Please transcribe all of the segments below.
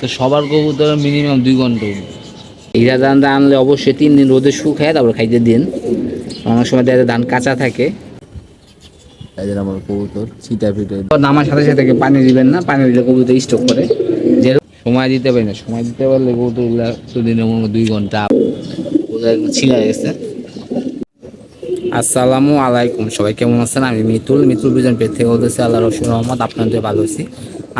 আজকে সবার কবুতর মিনিমাম দুই ঘণ্টা হীরা ধানটা আনলে অবশ্যই তিন দিন রোদে শুকায় তারপর খাইতে দিন। অনেক সময় দেখা ধান কাঁচা থাকে। এই যে আমার কবুতর চিটা পিটে নামার সাথে সাথে পানি দিবেন না পানি দিলে কবুতর স্টক করে। যে সময় দিতে পারি না সময় দিতে পারলে কবুতরগুলো দুদিনের মনে দুই ঘণ্টা ছিঁড়ে গেছে। আসসালামু আলাইকুম সবাই কেমন আছেন? আমি মিতুল। মিতুল বিজন থেকে বলতেছি আল্লাহ রসুল রহমদ আপনাদের ভালো আছি।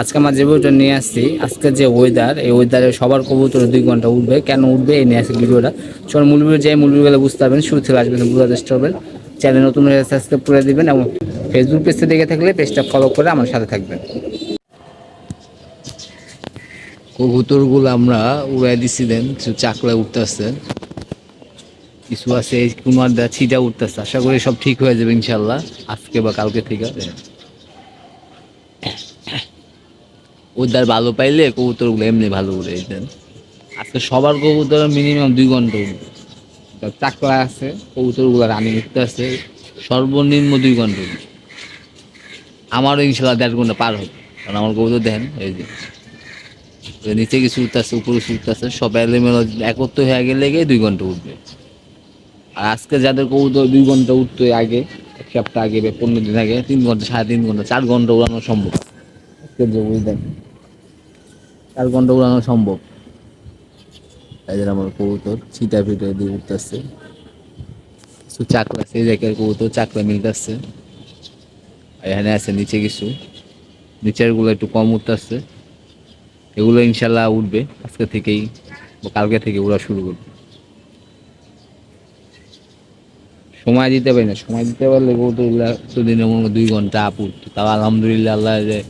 আজকে আমার যে বইটা নিয়ে আসছি, আজকে যে ওয়েদার এই ওয়েদারে সবার কবুতর দুই ঘণ্টা উঠবে। কেন উঠবে? এই নিয়ে আসি ভিডিওটা। সবার মূল ভিডিও যে মূল ভিডিওগুলো বুঝতে পারবেন, শুরু থেকে আসবেন বোঝার চেষ্টা করবেন। চ্যানেল নতুন হয়ে সাবস্ক্রাইব করে দিবেন এবং ফেসবুক পেজটা দেখে থাকলে পেজটা ফলো করে আমার সাথে থাকবেন। কবুতরগুলো আমরা উড়াই দিছি দেন চাকলা উঠতেছে। কিছু আছে, এই কুমার দা ছিটা উঠতেছে। আশা করি সব ঠিক হয়ে যাবে ইনশাল্লাহ, আজকে বা কালকে থেকে। উদ্ধার ভালো পাইলে কবুতরগুলো এমনি ভালো উড়ে দেন আজকে সবার কবুতর মিনিমাম দুই ঘণ্টা উঠবে চাকলা আছে, কবুতরগুলো রানি উঠতে আছে, সর্বনিম্ন দুই ঘণ্টা উঠবে আমারও ইনশাল্লাহ দেড় ঘণ্টা পার হবে, কারণ আমার কবুতর দেন, এই যে। নিচে কিছু উঠতেছে উপরে কিছু উঠতেছে সব এলোমেলো একত্র হয়ে গেলে গিয়ে দুই ঘণ্টা উঠবে আর আজকে যাদের কবুতর দুই ঘণ্টা উঠতো আগে, এক সপ্তাহ আগে পনেরো দিন আগে, তিন ঘণ্টা, সাড়ে তিন ঘণ্টা, চার ঘণ্টা উড়ানো সম্ভব। আজকে যে চার ঘণ্টা উড়ানো সম্ভব। এদের আমার কবুতর, ছিটা ফিটে দিয়ে উঠতেছে। কিছু চাকলা, সেই জায়গায় কবুতর চাকলা মিলতেছে। এখানে আছে নিচে কিছু। নিচেরগুলো একটু কম উঠতেছে। এগুলো ইনশাল্লাহ উঠবে। আজকে থেকেই কালকে থেকে উড়া শুরু করবে। সময় দিতে পারি না। সময় দিতে পারলে কবুতরগুলা দুদিনের মনে দুই ঘণ্টা আপ। তাও আলহামদুলিল্লাহ আল্লাহ যে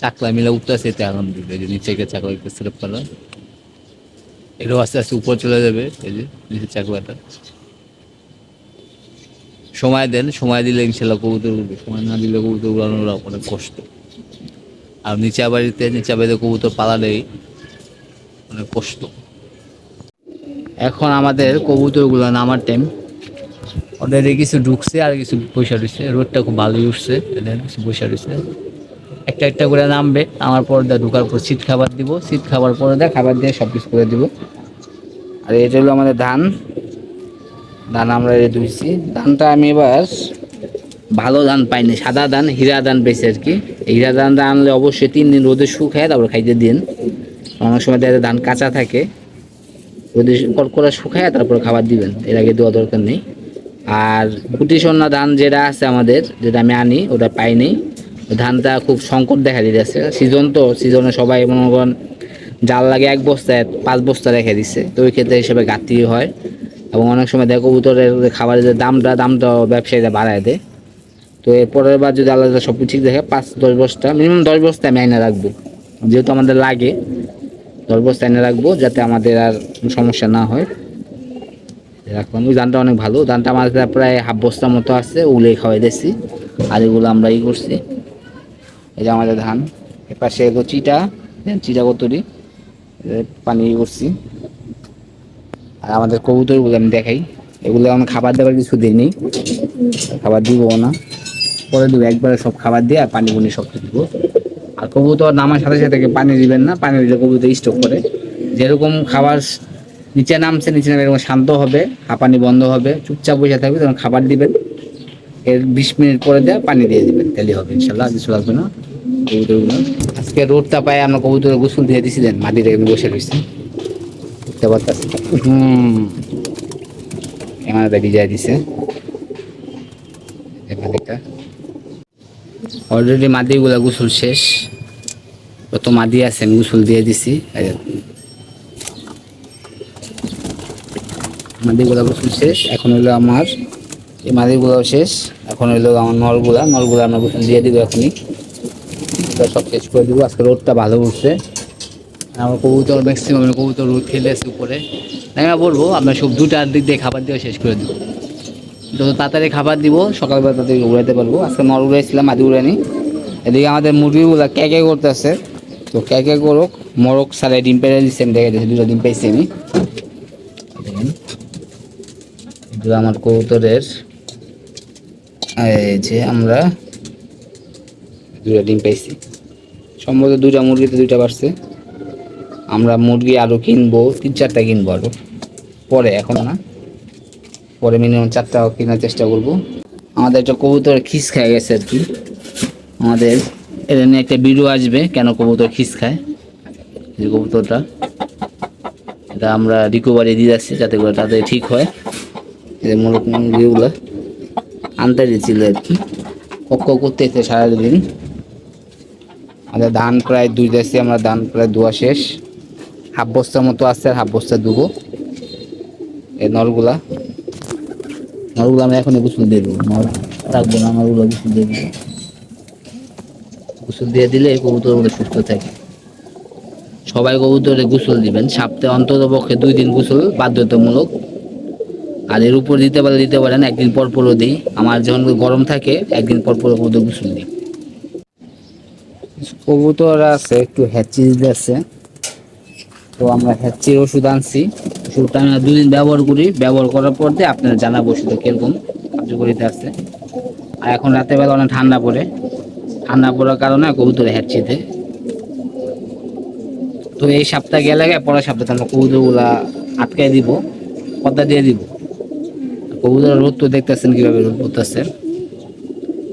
চাকলা মিলে উঠতেছে এতে আলহামদুলিল্লাহ। যে নিচে গিয়ে চাকলা একটু সেলেপ করা এটাও আস্তে আস্তে উপর চলে যাবে, এই যে নিচের চাকলাটা। সময় দেন, সময় দিলে ইনশাল্লাহ কবুতর উঠবে সময় না দিলে কবুতর উড়ানোর অনেক কষ্ট। আর নিচে বাড়িতে নিচে বাড়িতে কবুতর পালালেই অনেক কষ্ট। এখন আমাদের কবুতরগুলো নামার টাইম অলরেডি কিছু ঢুকছে আর কিছু পয়সা রয়েছে। রোডটা খুব ভালোই উঠছে। এদের কিছু পয়সা রয়েছে। একটা একটা করে নামবে। আমার পর ঢুকার পর শীত খাবার দিব। শীত খাবার পরে দেয় খাবার দিয়ে সব কিছু করে দিব। আর এটা হলো আমাদের ধান। ধান আমরা রেডি ধুইছি। ধানটা আমি এবার ভালো ধান পাইনি। সাদা ধান, হীরা ধান পেয়েছি আর কি। হীরা ধানটা আনলে অবশ্যই তিন দিন রোদে শুকায় তারপর খাইতে দিন। অনেক সময় দেখা ধান কাঁচা থাকে। রোদে কড়কড়া শুকায় তারপর খাবার দিবেন। এর আগে দেওয়া দরকার নেই। আর গুটি সন্না ধান যেটা আছে আমাদের, যেটা আমি আনি, ওটা পাইনি। ধানটা খুব সংকট দেখা দিতেছে। সিজন তো, সিজনে সবাই মনে করেন জাল লাগে এক বস্তায়, পাঁচ বস্তা রেখে দিচ্ছে তো ওই ক্ষেত্রে হিসেবে ঘাটতি হয়। এবং অনেক সময় দেখো কবুতরের খাবারের যে দামটা দামটা ব্যবসায়ীরা বাড়ায় দেয়। তো এর পরের বার যদি আলাদা সব ঠিক দেখে, পাঁচ, দশ বস্তা মিনিমাম দশ বস্তা আমি এনে রাখব। যেহেতু আমাদের লাগে, দশ বস্তা এনে রাখব যাতে আমাদের আর সমস্যা না হয়। রাখলাম ওই ধানটা অনেক ভালো। ধানটা আমাদের প্রায় হাফ বস্তার মতো আছে ওগুলোই খাওয়াই দিচ্ছি আর এগুলো আমরা ই করছি। এই যে আমাদের ধান পাশে এগো চিটা দেন চিটা কতরি পানি করছি আর আমাদের কবুতরগুলো আমি দেখাই। এগুলো আমি খাবার দাবার কিছু দিইনি খাবার দিব না। পরে দেবো একবারে সব খাবার দিয়ে আর পানি বুনি সব দিব। আর কবুতর নামার সাথে সাথে পানি দিবেন না? পানি দিলে কবুতর স্টক করে। যেরকম খাবার নিচে নামছে, নিচে নামে এরকম শান্ত হবে, হাঁপানি বন্ধ হবে, চুপচাপ বসে থাকবে, তখন খাবার দিবেন। এর বিশ মিনিট পরে দেওয়া পানি দিয়ে দিবেন তাহলে হবে ইনশাল্লাহ কিছু লাগবে না কবুতরগুলো। আজকে রোদটা পায়ে আমরা কবুতর গোসল দিয়ে দিছি দেন মাটিতে এমনি বসে রয়েছি বুঝতে পারতেছি হুম। ভিজাই দিছে। অলরেডি মাদিগুলা গোসল শেষ। কত মাদি আছে আমি গোসল দিয়ে দিছি। মাদিগুলা গোসল শেষ। এখন হইল আমার এই মাদিগুলাও শেষ। এখন হইল আমার নলগুলা। নলগুলা আমরা দিয়ে দিব এখনই। সব শেষ করে দিব। আজকে রোদটা ভালো উঠছে। আমার কবুতর ম্যাক্সিমাম কবুতর রোদ খেলে আছে উপরে। আমি বলব, আমরা সব দুটার দিক দিয়ে খাবার দিয়ে শেষ করে দিব। যত তাড়াতাড়ি খাবার দিব, সকালবেলা তাড়াতাড়ি উড়াইতে পারব। আজকে নল উড়াইছিলাম মাদি উড়াইনি এদিকে আমাদের মুরগিগুলা ক্যাকে করতেছে? তো ক্যাকে করুক, মরক, সালে ডিম পেড়ে আমি দেখে দিচ্ছি দুটো ডিম পাইছি আমি। আমার কবুতরের যে আমরা দুটো ডিম পাইছি। সম্ভবত দুইটা মুরগিতে দুইটা বাড়ছে। আমরা মুরগি আরও কিনবো, তিন চারটা কিনবো আরও পরে, এখন না। পরে মিনিমাম চারটা কেনার চেষ্টা করব। আমাদের একটা কবুতর খিস খেয়ে গেছে আর কি। আমাদের এটা নিয়ে একটা ভিডিও আসবে, কেন কবুতর খিস খায়। যে কবুতরটা। এটা আমরা রিকভারি দিয়ে যাচ্ছি, যাতে করে তাদের ঠিক হয়। এদের মূলত মুরগিগুলো। আনতে দিয়েছিল আর কি। পক্ষ করতেছে সারাদিন। আমাদের ধান প্রায় দুই যাচ্ছি আমরা ধান প্রায় ধোয়া শেষ। হাফ বস্তার মতো আছে আর হাফ বস্তা দুবো এই নলগুলা। নলগুলো আমরা এখনই গোসল দিয়ে দেবো। নল রাখব না, নলগুলো গোসল দিয়ে দেবো। গোসল দিয়ে দিলে এই কবুতরগুলো সুস্থ থাকে। সবাই কবুতরে গোসল দিবেন। সপ্তাহে অন্তত পক্ষে দুই দিন গোসল বাধ্যতামূলক। আর এর উপর দিতে পারলে দিতে পারেন একদিন পর পরও দিই। আমার যখন গরম থাকে, একদিন পর পর কবুতর গোসল দিই। কবুতর আছে, একটু হ্যাচিস আছে। তো আমরা হ্যাচির ওষুধ আনছি। ওষুধটা আমরা দুদিন ব্যবহার করি। ব্যবহার করার পর দিয়ে আপনারা জানাব ওষুধটা কীরকম? কার্যকরিতা আছে আর এখন রাতের বেলা অনেক ঠান্ডা পড়ে। ঠান্ডা পড়ার কারণে কবুতর হ্যাচিতে তো এই সপ্তাহ গেলে পরের সপ্তাহে আমরা কবুতরগুলা আটকায় দিব, পদ্মা দিয়ে দিব। কবুতর রোদ তো দেখতেছেন কীভাবে রোদ পড়তেছে?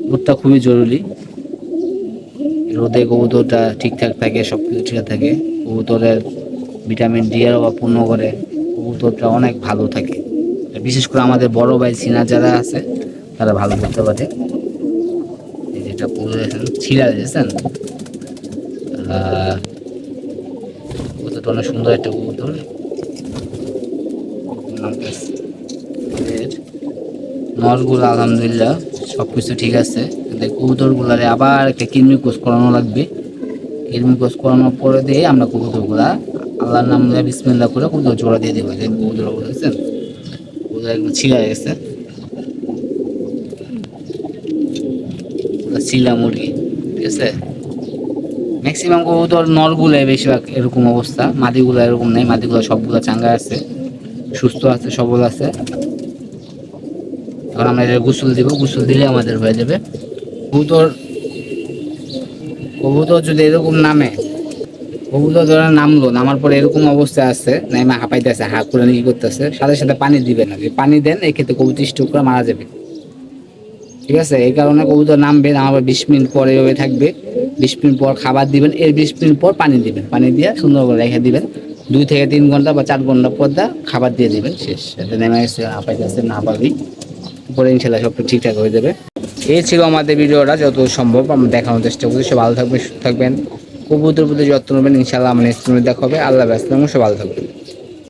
রোদটা খুবই জরুরি। রোদে কবুতরটা ঠিকঠাক থাকে সব কিছু ঠিক থাকে। কবুতরের ভিটামিন ডি এর অভাব পূর্ণ করে কবুতরটা অনেক ভালো থাকে। বিশেষ করে আমাদের বড় ভাই সিনা যারা আছে, তারা ভালো করতে পারে। যেটা পুরো ছিঁড়া দিয়েছেন কবুতরটা অনেক সুন্দর একটা কবুতর। এর নরগুলো আলহামদুলিল্লাহ সব কিছু ঠিক আছে। কিন্তু কবুতরগুলারে আবার একটা কৃমি কোষ করানো লাগবে। কৃমি কোষ করানোর পরে দিয়ে আমরা কবুতরগুলা আল্লাহর নাম নিয়ে বিসমিল্লাহ করে কবুতর জোড়া দিয়ে দেবো। কবুতর বলেছেন কবুতর একদম ছিঁড়া গেছে। ছিলা মুরগি, ঠিক আছে? ম্যাক্সিমাম কবুতর নরগুলো বেশিরভাগ এরকম অবস্থা। মাদিগুলো এরকম নেই মাদিগুলো সবগুলো চাঙ্গা আছে, সুস্থ আছে, সবল আছে। এখন আমরা এটা গোসল দিব, গোসল দিলে আমাদের হয়ে যাবে। কবুতর কবুতর যদি এরকম নামে, কবুতর ধরে নামলো, নামার পরে এরকম অবস্থা আছে, নাইমা হাঁপাইতেছে হাঁ করে কি করতেছে, সাথে সাথে পানি দিবেন না। যদি পানি দেন, এই ক্ষেত্রে কবুতর স্ট্রোক করে মারা যাবে। ঠিক আছে? এই কারণে কবুতর নামবে নামার বিশ মিনিট পরে এভাবে থাকবে। বিশ মিনিট পর খাবার দিবেন, এর বিশ মিনিট পর পানি দিবেন। পানি দিয়ে সুন্দর করে রেখে দিবেন। দুই থেকে তিন ঘণ্টা বা চার ঘণ্টা পর দা খাবার দিয়ে দিবেন, শেষ। এতে নেমে গেছে হাঁপাইতেছে না পাবি পরে ইনশাল্লাহ সব ঠিকঠাক হয়ে যাবে। এই ছিল আমাদের ভিডিওটা যত সম্ভব আমরা দেখানোর চেষ্টা করছি। সব ভালো থাকবেন, সুস্থ থাকবেন। কবুতর প্রতি যত্ন নেবেন, ইনশাল্লাহ আমার নেক্সট দেখা হবে। আল্লাহ ব্যস্ত সব ভালো থাকবেন।